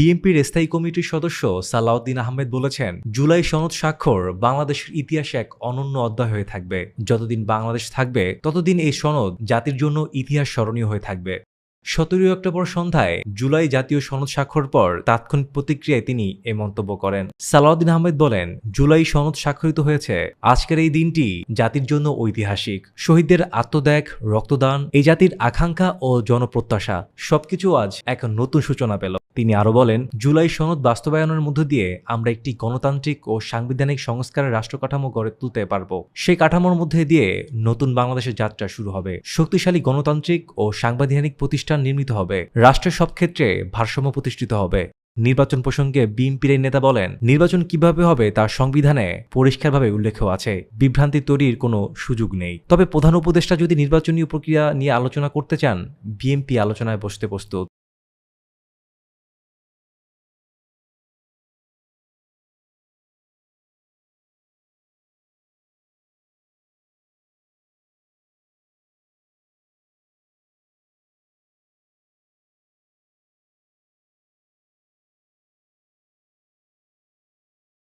বিএনপির স্থায়ী কমিটির সদস্য সালাউদ্দিন আহমেদ বলেছেন, জুলাই সনদ স্বাক্ষর বাংলাদেশের ইতিহাসে এক অনন্য অধ্যায় হয়ে থাকবে। যতদিন বাংলাদেশ থাকবে, ততদিন এই সনদ জাতির জন্য ইতিহাস স্মরণীয় হয়ে থাকবে। সতেরোই অক্টোবর সন্ধ্যায় জুলাই জাতীয় সনদ স্বাক্ষর পর তাৎক্ষণিক প্রতিক্রিয়ায় তিনি এ মন্তব্য করেন। সালাউদ্দিন আহমেদ বলেন, জুলাই সনদ স্বাক্ষরিত হয়েছে। আজকের এই দিনটি জাতির জন্য ঐতিহাসিক। শহীদদের আত্মত্যাগ, রক্তদান, এই জাতির আকাঙ্ক্ষা ও জনপ্রত্যাশা সবকিছু আজ এক নতুন সূচনা পেল। তিনি আরও বলেন, জুলাই সনদ বাস্তবায়নের মধ্য দিয়ে আমরা একটি গণতান্ত্রিক ও সাংবিধানিক সংস্কারের রাষ্ট্র কাঠামো গড়ে তুলতে পারব। সেই কাঠামোর মধ্যে দিয়ে নতুন বাংলাদেশের যাত্রা শুরু হবে। শক্তিশালী গণতান্ত্রিক ও সাংবিধানিক প্রতিষ্ঠান নির্মিত হবে। রাষ্ট্রের সব ক্ষেত্রে ভারসাম্য প্রতিষ্ঠিত হবে। নির্বাচন প্রসঙ্গে বিএনপির নেতা বলেন, নির্বাচন কীভাবে হবে তার সংবিধানে পরিষ্কারভাবে উল্লেখ আছে। বিভ্রান্তি তৈরির কোনো সুযোগ নেই। তবে প্রধান উপদেষ্টা যদি নির্বাচনী প্রক্রিয়া নিয়ে আলোচনা করতে চান, বিএনপি আলোচনায় বসতে প্রস্তুত।